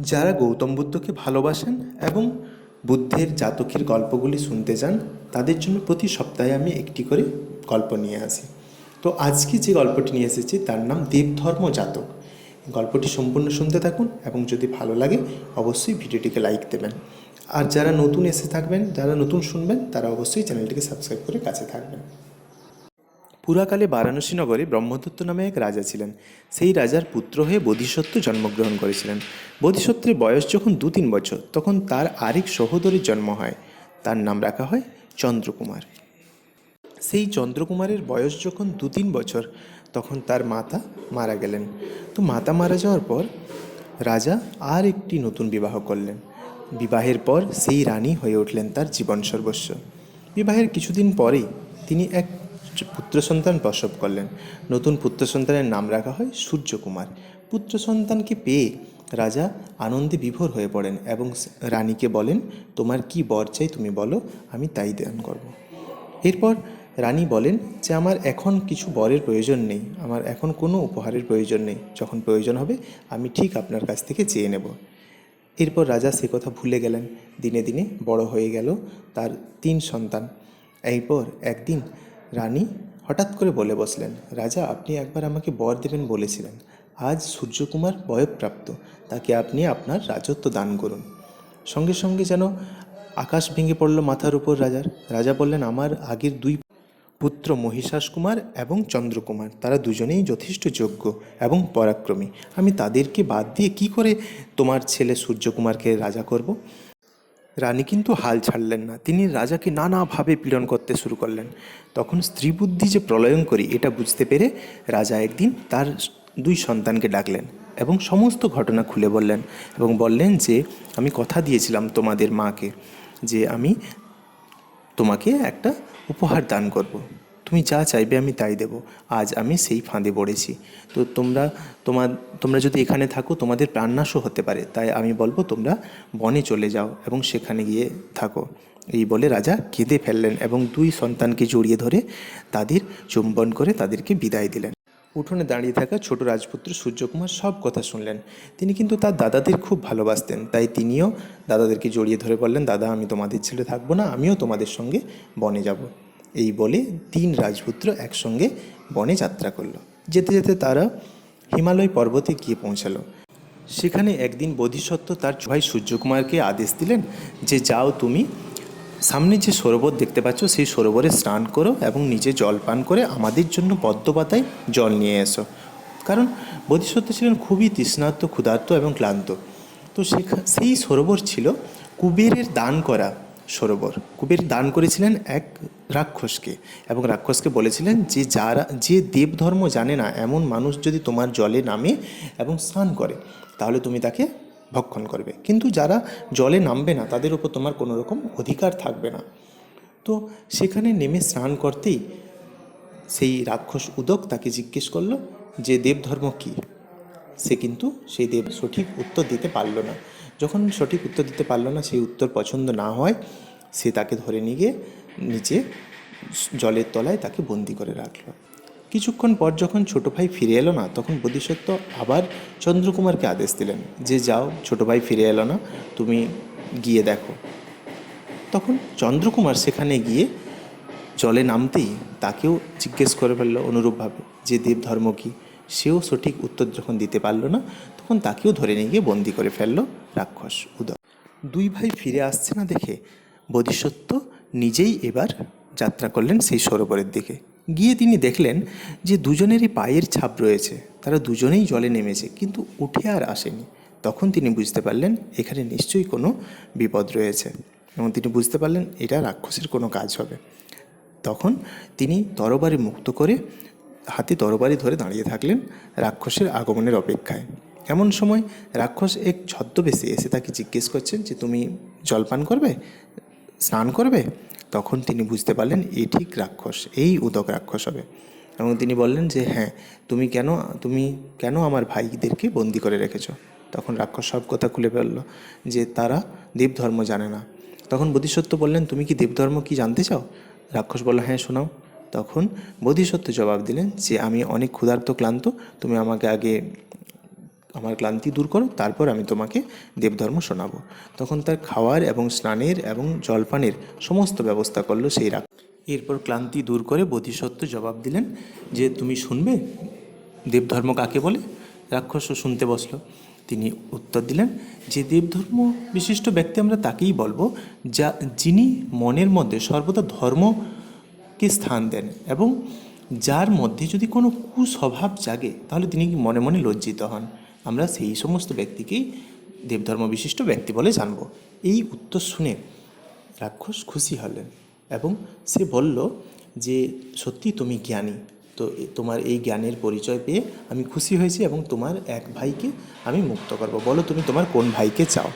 যারা গৌতম বুদ্ধকে ভালোবাসেন এবং বুদ্ধের জাতকের গল্পগুলি শুনতে চান তাদের জন্য প্রতি সপ্তাহে আমি একটি করে গল্প নিয়ে আসি। তো আজকে যে গল্পটি নিয়ে এসেছি, তার নাম দেবধর্ম জাতক। গল্পটি সম্পূর্ণ শুনতে থাকুন এবং যদি ভালো লাগে, অবশ্যই ভিডিওটিকে লাইক দেবেন। আর যারা নতুন এসে থাকবেন, যারা নতুন শুনবেন, তারা অবশ্যই চ্যানেলটিকে সাবস্ক্রাইব করে কাছে থাকবেন। পুরাকালে বারাণসী নগরে ব্রহ্মদত্ত নামে এক রাজা ছিলেন। সেই রাজার পুত্র হয়ে বোধিসত্ত্ব জন্মগ্রহণ করেছিলেন। বোধিসত্ত্বের বয়স যখন দু তিন বছর, তখন তার আরেক সহোদরীর জন্ম হয়। তার নাম রাখা হয় চন্দ্রকুমার। সেই চন্দ্রকুমারের বয়স যখন দু তিন বছর, তখন তার মাতা মারা গেলেন। তো মাতা মারা যাওয়ার পর রাজা আর একটি নতুন বিবাহ করলেন। বিবাহের পর সেই রানী হয়ে উঠলেন তার জীবন সর্বস্ব। বিবাহের কিছুদিন পরেই তিনি এক পুত্র সন্তান প্রসব করলেন। নতুন পুত্র সন্তানের নাম রাখা হয় সূর্যকুমার। পুত্র সন্তানকে পেয়ে রাজা আনন্দে বিভোর হয়ে পড়েন এবং রানীকে বলেন, তোমার কি বর চাই তুমি বলো, আমি তাই দান করব। এরপর রানী বলেন যে, আমার এখন কিছু বরের প্রয়োজন নেই, আমার এখন কোনো উপহারের প্রয়োজন নেই। যখন প্রয়োজন হবে, আমি ঠিক আপনার কাছ থেকে চেয়ে নেব। এরপর রাজা সে কথা ভুলে গেলেন। দিনে দিনে বড় হয়ে গেল তার তিন সন্তান। এরপর একদিন রানী হঠাৎ করে বলে বসলেন, রাজা, আপনি একবার আমাকে বর দেবেন বলেছিলেন। আজ সূর্যকুমার বয়প্রাপ্ত, তাকে আপনি আপনার রাজত্ব দান করুন। সঙ্গে সঙ্গে যেন আকাশ ভেঙে পড়ল মাথার উপর রাজার। রাজা বললেন, আমার আগের দুই পুত্র মহিষাস কুমার এবং চন্দ্রকুমার, তারা দুজনেই যথেষ্ট যোগ্য এবং পরাক্রমী। আমি তাদেরকে বাদ দিয়ে কি করে তোমার ছেলে সূর্যকুমারকে রাজা করব? রানী কিন্তু হাল ছাড়লেন না তিনি রাজাকে নানাভাবে পীড়ন করতে শুরু করলেন তখন স্ত্রী বুদ্ধি যে প্রলয়ন করি এটা বুঝতে পেরে রাজা একদিন তার দুই সন্তানকে ডাকলেন এবং সমস্ত ঘটনা খুলে বললেন এবং বললেন যে, আমি কথা দিয়েছিলাম তোমাদের মাকে যে আমি তোমাকে একটা উপহার দান করব। তুমি যা চাইবে আমি তাই দেব। আজ আমি সেই ফাঁদে পড়েছি। তো তোমরা, তোমার, তোমরা যদি এখানে থাকো, তোমাদের প্রাণনাশও হতে পারে। তাই আমি বলব, তোমরা বনে চলে যাও এবং সেখানে গিয়ে থাকো। এই বলে রাজা কেঁদে ফেললেন এবং দুই সন্তানকে জড়িয়ে ধরে তাদের চুম্বন করে তাদেরকে বিদায় দিলেন। উঠোনে দাঁড়িয়ে থাকা ছোট রাজপুত্র সূর্যকুমার সব কথা শুনলেন। তিনি কিন্তু তার দাদাদের খুব ভালোবাসতেন। তাই তিনিও দাদাদেরকে জড়িয়ে ধরে বললেন, দাদা, আমি তোমাদের ছেলে থাকব না, আমিও তোমাদের সঙ্গে বনে যাব। এই বলে তিন রাজপুত্র একসঙ্গে বনে যাত্রা করল। যেতে যেতে তারা হিমালয় পর্বতে গিয়ে পৌঁছালো। সেখানে একদিন বোধিসত্ত্ব তার ভাই সূর্যকুমারকে আদেশ দিলেন যে, যাও তুমি সামনে যে সরোবর দেখতে পাচ্ছ, সেই সরোবরে স্নান করো এবং নিজে জল পান করে আমাদের জন্য পদ্ম পাতায় জল নিয়ে এসো। কারণ বোধিসত্ত্ব ছিলেন খুবই তৃষ্ণার্ত, ক্ষুধার্ত এবং ক্লান্ত। তো সেখা, সেই সরোবর ছিল কুবেরের দান করা। সরোবর। কুবের দান করেছিলেন এক রাক্ষসকে এবং রাক্ষসকে বলেছিলেন, যে যারা, যে দেবধর্ম জানে না, এমন মানুষ যদি তোমার জলে নামে এবং স্নান করে, তাহলে তুমি তাকে ভক্ষণ করবে। কিন্তু যারা জলে নামবে না, তাদের উপর তোমার কোনো রকম অধিকার থাকবে না। তো সেখানে নেমে স্নান করতেই সেই রাক্ষস উদক তাকে জিজ্ঞেস করল, যে দেবধর্ম কী? সে কিন্তু সেই দেব সঠিক উত্তর দিতে পারল না। যখন সঠিক উত্তর দিতে পারল না, সেই উত্তর পছন্দ না হয়, সে তাকে ধরে নিয়ে গিয়ে নিচে জলের তলায় তাকে বন্দি করে রাখল। কিছুক্ষণ পর যখন ছোট ভাই ফিরে এলো না, তখন বোধিসত্ত্ব আবার চন্দ্রকুমারকে আদেশ দিলেন যে, যাও, ছোট ভাই ফিরে এলো না, তুমি গিয়ে দেখো। তখন চন্দ্রকুমার সেখানে গিয়ে জলে নামতেই তাকেও জিজ্ঞেস করে ফেলল অনুরূপভাবে, যে দেবধর্ম কী? সেও সঠিক উত্তর যখন দিতে পারল না, তখন তাকেও ধরে নিয়ে গিয়ে বন্দি করে ফেলল রাক্ষস উদয় দুই ভাই ফিরে আসছে না দেখে বোধিসত্ত্ব নিজেই এবার যাত্রা করলেন সেই সরোবরের দিকে। গিয়ে তিনি দেখলেন যে দুজনেরই পায়ের ছাপ রয়েছে, তারা দুজনেই জলে নেমেছে, কিন্তু উঠে আর আসেনি। তখন তিনি বুঝতে পারলেন এখানে নিশ্চয়ই কোনো বিপদ রয়েছে এবং তিনি বুঝতে পারলেন এটা রাক্ষসের কোনো কাজ হবে। তখন তিনি তরবারি মুক্ত করে হাতে তরবারি ধরে দাঁড়িয়ে থাকলেন রাক্ষসের আগমনের অপেক্ষায়। এমন সময় রাক্ষস এক ছদ্মবেশে এসে তাকে জিজ্ঞেস করছেন যে, তুমি জলপান করবে? স্নান করবে? তখন তিনি বুঝতে পারলেন, এ ঠিক রাক্ষস, এই উদক রাক্ষস হবে। এবং তিনি বললেন যে হ্যাঁ তুমি কেন তুমি কেন আমার ভাইদেরকে বন্দি করে রেখেছ? তখন রাক্ষস সব কথা খুলে ফেলল যে, তারা দেবধর্ম জানে না। তখন বোধিসত্ত্ব বললেন, তুমি কি দেবধর্ম কি জানতে চাও? রাক্ষস বলল হ্যাঁ শোনাও। তখন বোধিসত্ত্ব জবাব দিলেন যে, আমি অনেক ক্ষুধার্ত ক্লান্ত, তুমি আমাকে আগে আমার ক্লান্তি দূর করো, তারপর আমি তোমাকে দেবধর্ম শোনাবো। তখন তার খাওয়ার এবং স্নানের এবং জলপানের সমস্ত ব্যবস্থা করল সেই রাখ এরপর ক্লান্তি দূর করে বোধিসত্ত্ব জবাব দিলেন যে, তুমি শুনবে? দেবধর্ম কাকে বলে? রাক্ষসও শুনতে বসল। তিনি উত্তর দিলেন যে, দেবধর্ম বিশিষ্ট ব্যক্তি আমরা তাকেই বলব, যা যিনি মনের মধ্যে সর্বদা ধর্মকে স্থান দেন এবং যার মধ্যে যদি কোনো কুস্বভাব জাগে, তাহলে তিনি মনে মনে লজ্জিত হন? আমরা সেই সমস্ত ব্যক্তিকেই দেবধর্ম বিশিষ্ট ব্যক্তি বলে জানব। এই উত্তর শুনে রাক্ষস খুশি হলেন এবং সে বলল যে, সত্যি তুমি জ্ঞানী। তো তোমার এই জ্ঞানের পরিচয় পেয়ে আমি খুশি হয়েছি এবং তোমার এক ভাইকে আমি মুক্ত করব। বলো তুমি তোমার কোন ভাইকে চাও?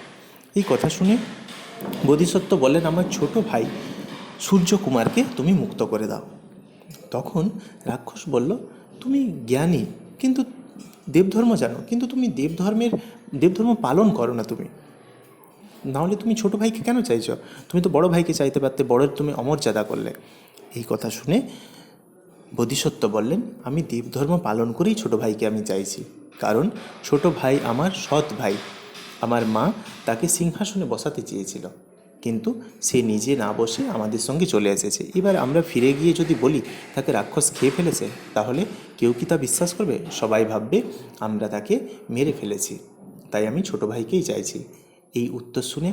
এই কথা শুনে বোধিসত্ত্ব বলেন আমার ছোট ভাই সূর্যকুমারকে তুমি মুক্ত করে দাও। তখন রাক্ষস বলল, তুমি জ্ঞানী, কিন্তু দেবধর্ম জানো, কিন্তু তুমি দেবধর্মের, দেবধর্ম পালন করো না তুমি। নাহলে তুমি ছোট ভাইকে কেন চাইছ? তুমি তো বড় ভাইকে চাইতে পারতে, বড়ের তুমি অমর্যাদা করলে। এই কথা শুনে বোধিসত্ত্ব বললেন, আমি দেবধর্ম পালন করেই ছোট ভাইকে আমি চাইছি, কারণ ছোট ভাই আমার সৎ ভাই। আমার মা তাকে সিংহাসনে বসাতে চেয়েছিল। কিন্তু সে নিজে না বসে আমাদের সঙ্গে চলে এসেছে। এবার আমরা ফিরে গিয়ে যদি বলি, তাকে রাক্ষস খেয়ে ফেলেছে, তাহলে কেউ কি তা বিশ্বাস করবে? সবাই ভাববে, আমরা তাকে মেরে ফেলেছি। তাই আমি ছোট ভাইকেই চাইছি। এই উত্তর শুনে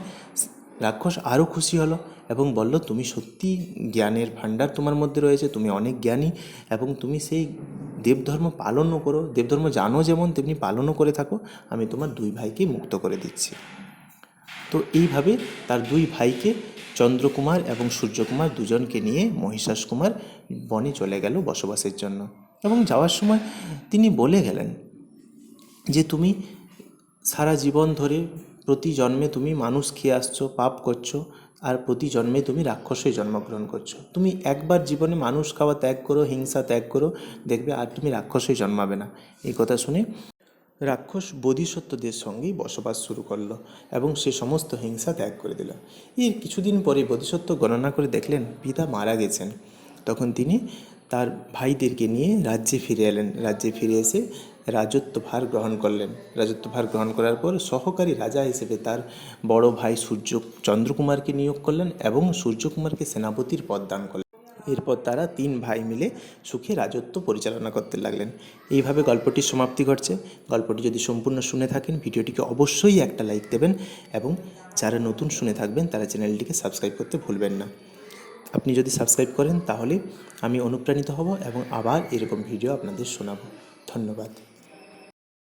রাক্ষস আরও খুশি হলো এবং বলল, তুমি সত্যি জ্ঞানের ভাণ্ডার তোমার মধ্যে রয়েছে, তুমি অনেক জ্ঞানী এবং তুমি সেই দেবধর্ম পালনও করো। দেবধর্ম জানো যেমন, তেমনি পালনও করে থাকো। আমি তোমার দুই ভাইকেই মুক্ত করে দিচ্ছি। তো এইভাবে তার দুই ভাইকে চন্দ্রকুমার এবং সূর্যকুমার দুজনকে নিয়ে মহিষাস কুমার বনে চলে গেল বসবাসের জন্য। এবং যাওয়ার সময় তিনি বলে গেলেন যে, তুমি সারা জীবন ধরে প্রতি জন্মে তুমি মানুষ খেয়ে আসছো, পাপ করছ, আর প্রতি জন্মে তুমি রাক্ষসে জন্মগ্রহণ করছ। তুমি একবার জীবনে মানুষ খাওয়া ত্যাগ করো, হিংসা ত্যাগ করো, দেখবে আর তুমি রাক্ষসে জন্মাবে না। এই কথা শুনে রাক্ষস বোধিসত্ত্বদের সঙ্গেই বসবাস শুরু করল এবং সে সমস্ত হিংসা ত্যাগ করে দিল। এর কিছুদিন পরে বোধিসত্ত্ব গণনা করে দেখলেন পিতা মারা গেছেন। তখন তিনি তার ভাইদেরকে নিয়ে রাজ্যে ফিরে এলেন। রাজ্যে ফিরে এসে রাজত্বভার গ্রহণ করলেন। রাজত্বভার গ্রহণ করার পর সহকারী রাজা হিসেবে তার বড় ভাই সূর্য চন্দ্রকুমারকে নিয়োগ করলেন এবং সূর্যকুমারকে সেনাপতির পদ দান করলেন। এরপর তারা তিন ভাই মিলে সুখে রাজত্ব পরিচালনা করতে লাগলেন। এইভাবে গল্পটির সমাপ্তি ঘটছে। গল্পটি যদি সম্পূর্ণ শুনে থাকেন, ভিডিওটিকে অবশ্যই একটা লাইক দেবেন এবং যারা নতুন শুনে থাকবেন, তারা চ্যানেলটিকে সাবস্ক্রাইব করতে ভুলবেন না। আপনি যদি সাবস্ক্রাইব করেন, তাহলে আমি অনুপ্রাণিত হব এবং আবার এরকম ভিডিও আপনাদের শোনাব। ধন্যবাদ।